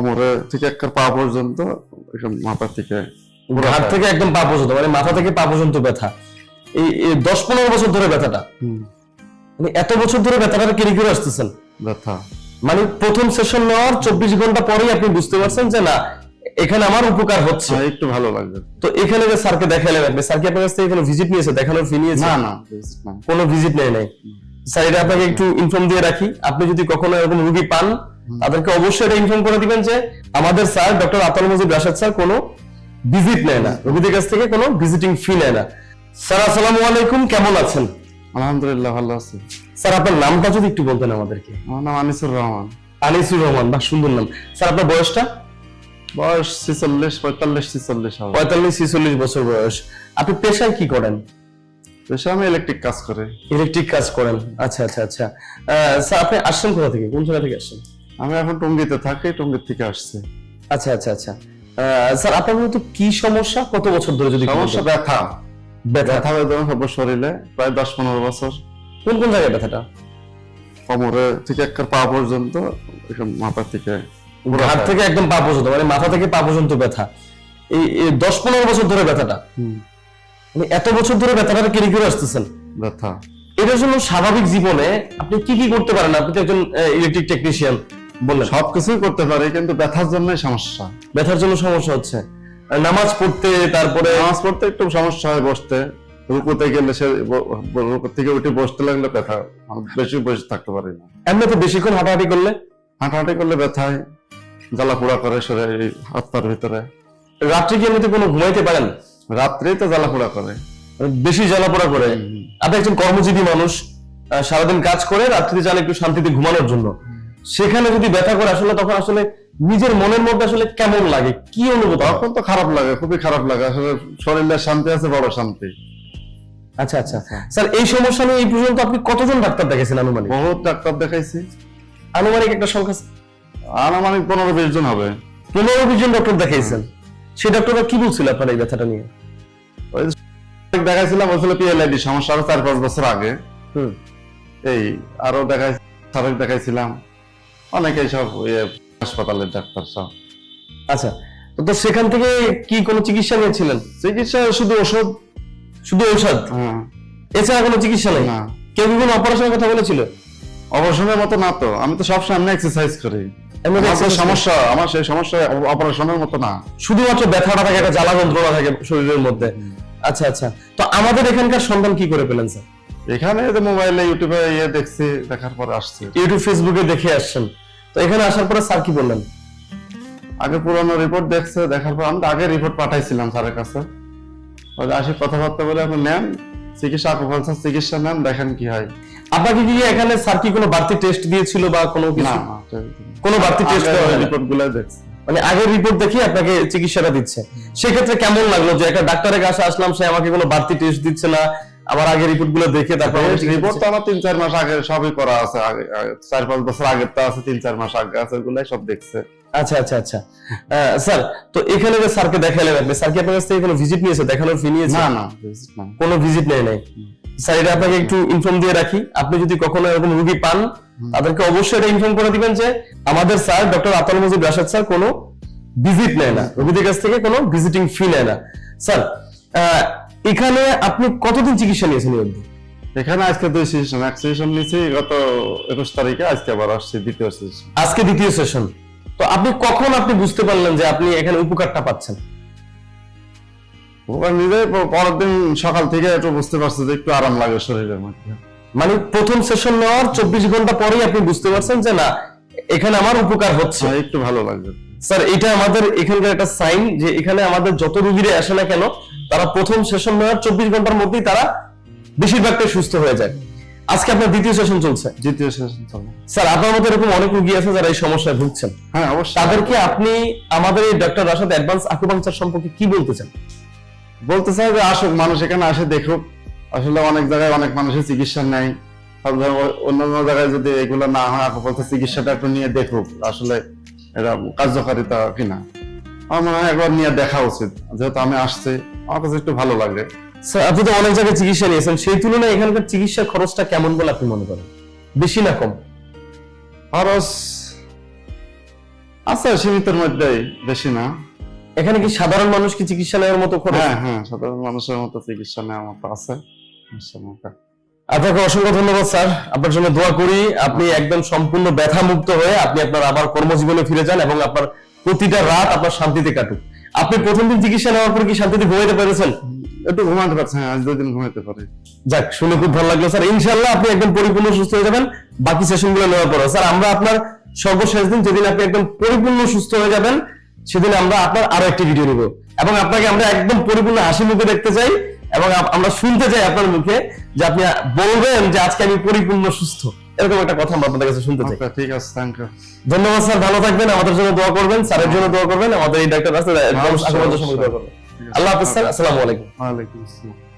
কোমরে থেকে একটা পা পর্যন্ত একদম মাথা থেকে ঘাট থেকে একদম পা পর্যন্ত মানে মাথা থেকে পা পর্যন্ত ব্যথা। এই দশ পনেরো বছর ধরে ব্যথাটা। মানে এত বছর ধরে ব্যথাটা কেড়ে কেড়ে আসতেছেন। ব্যথা। মানে প্রথম সেশন নেওয়ার চব্বিশ ঘণ্টা পরেই আপনি বুঝতে পারছেন যে না এখানে আমার উপকার হচ্ছে। হ্যাঁ, একটু ভালো লাগবে। তো এখানে যে স্যারকে দেখালেন আপনি স্যার কি আপনার কাছ থেকে কোনো ভিজিট নিয়েছে দেখানোর ফি নিয়েছে? না না কোনো ভিজিট নেই? নাই স্যার এটা আপনাকে একটু ইনফর্ম দিয়ে রাখি। আপনি যদি কখনো এরকম রুগী পান তাদেরকে অবশ্যই এটা ইনফর্ম করে দিবেন যে আমাদের sir doctor Atal Majid Rashed sir কোনো ভিজিট নেয় না। রোগীদের কাছ থেকে কোনো ভিজিটিং ফি নেয় না। স্যার আসসালামু আলাইকুম কেমন আছেন? আলহামদুলিল্লাহ ভালো আছি। স্যার আপনার নামটা যদি একটু বলতেন আমাদেরকে। আমার নাম আনিসুর রহমান। আনিসুর রহমান বা সুন্দর নাম। স্যার আপনার বয়সটা? বয়স ছিচল্লিশ পঁয়তাল্লিশ ছিচল্লিশ হবে। পঁয়তাল্লিশ ছিচল্লিশ বছর বয়স। আপনি পেশায় কি করেন? বেশি আমি ইলেকট্রিক কাজ করে। ইলেকট্রিক কাজ করেন। আচ্ছা আচ্ছা আচ্ছা। স্যার আপনি আসছেন কোথা থেকে? কোন জায়গা থেকে আসছেন? আমি এখন টঙ্গিতে থাকি টঙ্গির থেকে আসছি। আচ্ছা আচ্ছা আচ্ছা। স্যার আপনার মূলত কি সমস্যা? কত বছর ধরে যদি সমস্যা ব্যথা। ব্যথা? ব্যথা বেদনা সব শরীরে প্রায় দশ পনেরো বছর। কোন কোন জায়গায় ব্যথাটা? কোমরে থেকে একটা পা পর্যন্ত মাথা থেকে ঘাট থেকে একদম পা পর্যন্ত মানে মাথা থেকে পা পর্যন্ত ব্যথা। এই দশ পনেরো বছর ধরে ব্যথাটা? মানে এত বছর ধরে ব্যথাটা কেড়ে কেড়ে আসতেছেন? ব্যথা। এটার জন্য স্বাভাবিক জীবনে আপনি কি কি করতে পারেন? আপনি তো একজন ইলেকট্রিক টেকনিশিয়ান বললেন। সবকিছুই করতে পারি কিন্তু ব্যথার জন্যই সমস্যা। ব্যথার জন্য সমস্যা হচ্ছে। নামাজ পড়তে তারপরে নামাজ পড়তে একটু সমস্যা হয় বসতে। রুকুতে গেলে সে রুকু থেকে উঠে বসতে লাগলে ব্যথা বেশি বসে থাকতে পারি না। এমনিতে বেশিক্ষণ হাঁটাহাঁটি করলে? হাঁটাহাঁটি করলে ব্যথা হয় জ্বালা পোড়া করে শরীরে এই হাত পার ভিতরে। রাত্রে কি এমনিতে কোনো ঘুমাইতে পারেন? রাত্রেই তো জ্বালা পোড়া করে। বেশি জ্বালা পোড়া করে। আপনি একজন কর্মজীবী মানুষ সারাদিন কাজ করে রাত্রিতে যান একটু শান্তিতে ঘুমানোর জন্য। সেখানে যদি ব্যথা করে আসলে তখন আসলে নিজের মনের মধ্যে আসলে কেমন লাগে? কি অনুভূত? তখন তো খারাপ লাগে খুবই খারাপ লাগে। আসলে শরীরের শান্তি আছে বড় শান্তি। আচ্ছা আচ্ছা স্যার এই সমস্যা নিয়ে এই পর্যন্ত আপনি কতজন ডাক্তার দেখেছেন আনুমানিক? বহুত ডাক্তার দেখাইছি। আনুমানিক একটা সংখ্যা আনুমানিক পনেরো বিশ জন হবে। পনেরো বিশ জন ডক্টর দেখাইছেন। সেই ডক্টররা কি বলছিল আপনার এই ব্যথাটা নিয়ে? দেখাইছিলাম বলছিল পিএলআইডি সমস্যা আরও চার পাঁচ বছর আগে। হুম। এই আরও দেখাই সাবেক দেখাইছিলাম। অনেকেই সব ইয়ে হাসপাতালের ডাক্তার সব আচ্ছা তো তো সেখান থেকে কি কোনো চিকিৎসা নিয়েছিলেন? চিকিৎসা শুধু ওষুধ শুধু ঔষধ? হ্যাঁ, এছাড়া কোনো চিকিৎসা নেই? না। কেউ কোনো অপারেশনের কথা বলেছিল? অপারেশনের মতো না তো। আমি তো সব সামনে এক্সারসাইজ করি। আমার সমস্যা আমার সেই সমস্যা অপারেশনের মতো না। শুধুমাত্র ব্যথাটা থাকে একটা জ্বালা যন্ত্রণা থাকে শরীরের মধ্যে? আচ্ছা আচ্ছা। তো আমাদের এখানকার সন্ধান কি করে পেলেন স্যার? এখানে মোবাইলে ইউটিউবে ইয়ে দেখছি দেখার পর আসছে। ইউটিউব ফেসবুকে দেখে আসছেন। তো এখানে আসার পরে স্যার কি বললেন? আগে পুরনো রিপোর্ট দেখছে দেখার পর আমি তো আগে রিপোর্ট পাঠাইছিলাম স্যারের কাছে। আসি কথাবার্তা বলে আপনি নেন চিকিৎসা আকুপালসার চিকিৎসা নেন দেখেন কি হয়। আপনাকে কি এখানে স্যার কি কোনো বাড়তি টেস্ট দিয়েছিল বা কোনো কিছু? কোনো বাড়তি টেস্ট রিপোর্টগুলো দেখছি। মানে আগের রিপোর্ট দেখে আপনাকে চিকিৎসাটা দিচ্ছে। সেক্ষেত্রে কেমন লাগল যে একটা ডাক্তারের কাছে আসলাম সে আমাকে কোনো বাড়তি টেস্ট দিচ্ছে না? রিপোর্টগুলো দেখে তারপর রিপোর্ট তো আমার তিন চার মাস আগে সবই করা আছে আগে আগে- চার পাঁচ বছর আগের তো আছে তিন চার মাস আগে আছে ওগুলাই সব দেখছে। আচ্ছা আচ্ছা আচ্ছা। স্যার তো এখানে যে স্যারকে দেখালেন আপনি স্যার কি আপনার কাছ থেকে কোনো ভিজিট নিয়েছে দেখানোর ফি নিয়েছে? না না কোনো ভিজিট নেই নাই? স্যার এটা আপনাকে একটু ইনফর্ম দিয়ে রাখি। আপনি যদি কখনো এরকম রুগী পান তাদেরকে অবশ্যই এটা ইনফর্ম করে দিবেন যে আমাদের sir doctor Atal Majid Rashed sir কোনো ভিজিট নেয় না। রোগীদের কাছ থেকে কোনো ভিজিটিং ফি নেয় না। স্যার এখানে আপনি কতদিন চিকিৎসা নিয়েছেন অবধি? এখানে আজকে দুই সেশন এক সেশন নিয়েছি গত একুশ তারিখে আজকে আবার আসছে দ্বিতীয় সেশন আজকে দ্বিতীয় সেশন তো আপনি কখন আপনি বুঝতে পারলেন যে আপনি এখানে উপকারটা পাচ্ছেন? ওবার নিজে পরের দিন সকাল থেকে একটু বুঝতে পারছি যে একটু আরাম লাগে শরীরের মধ্যে। মানে প্রথম সেশন নেওয়ার চব্বিশ ঘণ্টা পরেই আপনি বুঝতে পারছেন যে না এখানে আমার উপকার হচ্ছে। হ্যাঁ, একটু ভালো লাগবে স্যার এটা আমাদের এখানকার একটা সাইন যে এখানে আমাদের যত রুগীরা আসে না কেন তারা প্রথম সেশন নেওয়ার চব্বিশ ঘণ্টার মধ্যেই তারা বেশিরভাগটাই সুস্থ হয়ে যায়। আজকে আপনার দ্বিতীয় সেশন চলছে। দ্বিতীয় সেশন চলে স্যার আপনার মধ্যে এরকম অনেক রুগী আছে যারা এই সমস্যায় ভুগছেন। হ্যাঁ অবশ্যই। তাদেরকে আপনি আমাদের এই ডক্টর রাশাদ অ্যাডভান্স আকুপাংচার সম্পর্কে কি বলতে চান? বলতে চাই যে আসুক মানুষ এখানে আসে দেখুক। আসলে অনেক জায়গায় অনেক মানুষের চিকিৎসা নেই। অন্যান্য জায়গায় যদি এগুলো না হয় আকুপালসার চিকিৎসাটা একটু নিয়ে দেখুক আসলে এটা কার্যকারিতা কিনা। আমার মনে হয় একবার নিয়ে দেখা উচিত। যেহেতু আমি আসছি আমার কাছে একটু ভালো লাগে স্যার আপনি তো অনেক জায়গায় চিকিৎসা নিয়েছেন সেই তুলনায় এখানকার চিকিৎসার খরচটা কেমন বলে আপনি মনে করেন? বেশি না কম? খরচ আচ্ছা সীমিতের মধ্যেই বেশি না। এখানে কি সাধারণ মানুষ কি চিকিৎসা নেওয়ার মতো খরচ? হ্যাঁ হ্যাঁ সাধারণ মানুষের মতো চিকিৎসা নেওয়ার মতো আছে। আপনাকে অসংখ্য ধন্যবাদ স্যার। আপনার জন্য দোয়া করি আপনি একদম সম্পূর্ণ ব্যথা মুক্ত হয়ে আপনি আপনার আবার কর্মজীবনে ফিরে যান এবং আপনার প্রতিটা রাত আপনার শান্তিতে কাটুক। আপনি প্রথম দিন চিকিৎসা নেওয়ার পর কি শান্তিতে ঘুমাইতে পেরেছেন একটু ঘুমাতে পারছি হ্যাঁ, আজ দুদিন ঘুমাতে পারি। যাক শুনে খুব ভালো লাগল। স্যার ইনশাল্লাহ আপনি একদম পরিপূর্ণ সুস্থ হয়ে যাবেন। বাকি সেশনগুলো নেওয়ার পর স্যার আমরা আপনার সর্বশেষ দিন যেদিন আপনি একদম পরিপূর্ণ সুস্থ হয়ে যাবেন সেদিন আমরা আপনার আরও একটি ভিডিও নিব। এবং আপনাকে আমরা একদম পরিপূর্ণ হাসি মুখে দেখতে চাই এবং আমরা শুনতে চাই আপনার মুখে যে আপনি বলবেন যে আজকে আমি পরিপূর্ণ সুস্থ। এরকম একটা কথা আমরা আপনাদের কাছে শুনতে চাই। আচ্ছা, ঠিক আছে থ্যাংক ইউ ধন্যবাদ স্যার ভালো থাকবেন আমাদের জন্য দোয়া করবেন স্যারের জন্য দোয়া করবেন আমাদের এই ডাক্তার আছে আশা করবেন। আল্লাহ হাফিজ স্যার আসসালামু আলাইকুম। ওয়া আলাইকুম আসসালাম।